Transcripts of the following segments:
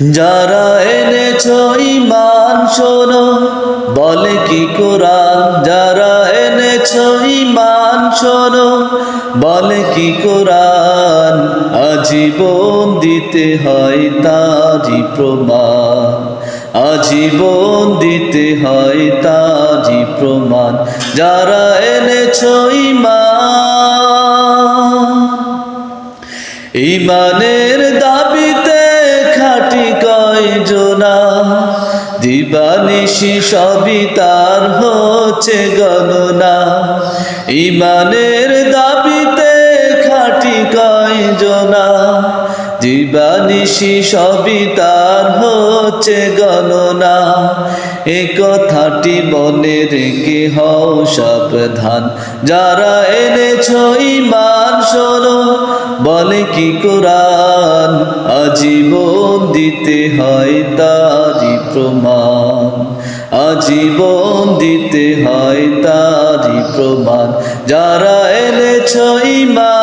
যারা এনেছ ইমান শোনো। বলে কি কোরআন? যারা এনেছ ইমান শোনো। বলে কি কোরআন? আজীবন দিতে হয় তারি প্রমাণ। আজীবন দিতে হয় তারি প্রমাণ। যারা এনেছ ইমান ইমানের খাটি জোনা দিবানিশি সবই তার হচ্ছে গণনা। ইমানের দাবিতে খাটি কয় জোনা দিবানিশি সবই তার হচ্ছে গণনা। এ কথাটি মনে রেখে হও সাবধান। যারা এনেছ ইমান শোনো বলে কি কোরআন? আজীবন দিতে হয় তারি প্রমাণ। আজীবন দিতে হয় তারি প্রমাণ। যারা এনেছ ইমান,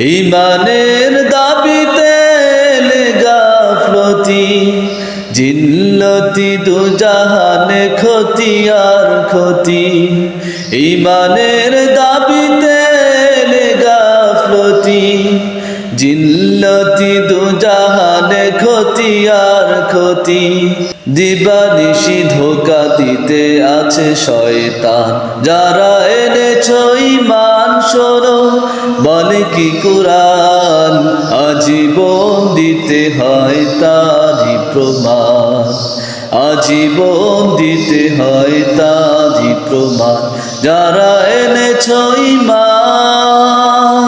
ইমানের জিল্লতি দু জাহানে ক্ষতি আর ক্ষতি। ইমানের দাবিতে গাফলতি জিল্লতি দু জাহানে ক্ষতি আর ক্ষতি। দিবানিশি ধোকা দিতে আছে শয়তান। যারা এনেছ ইমান শোনো, বলে কি কোরআন? আজীবন দিতে হয় তারি প্রমাণ। আজীবন দিতে হয় তারি প্রমাণ। যারা এনেছ ইমান,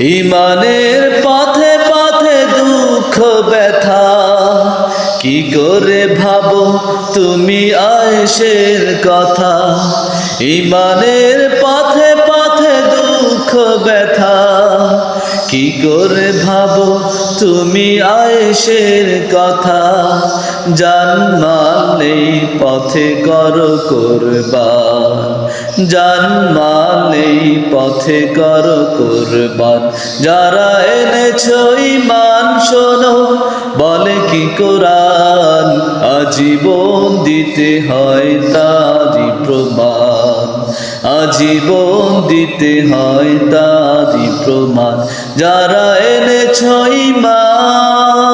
ইমানের পথে পথে দুঃখ, ব্যথা, কি করে ভাবো তুমি আয়েশের কথা? ইমানের পথে পথে দুঃখ, ব্যথা কি করে ভাবো? তুমি আয়েশের কথা। জান মানেই পথে কর করবান জান মানেই পথে কর করবান যারা এনেছ ইমান শোনো, বলে কি কোরআন? আজীবন দিতে হয় তারি প্রমাণ। আজীবন দিতে হয় তারি প্রমাণ। যারা এনেছ ইমান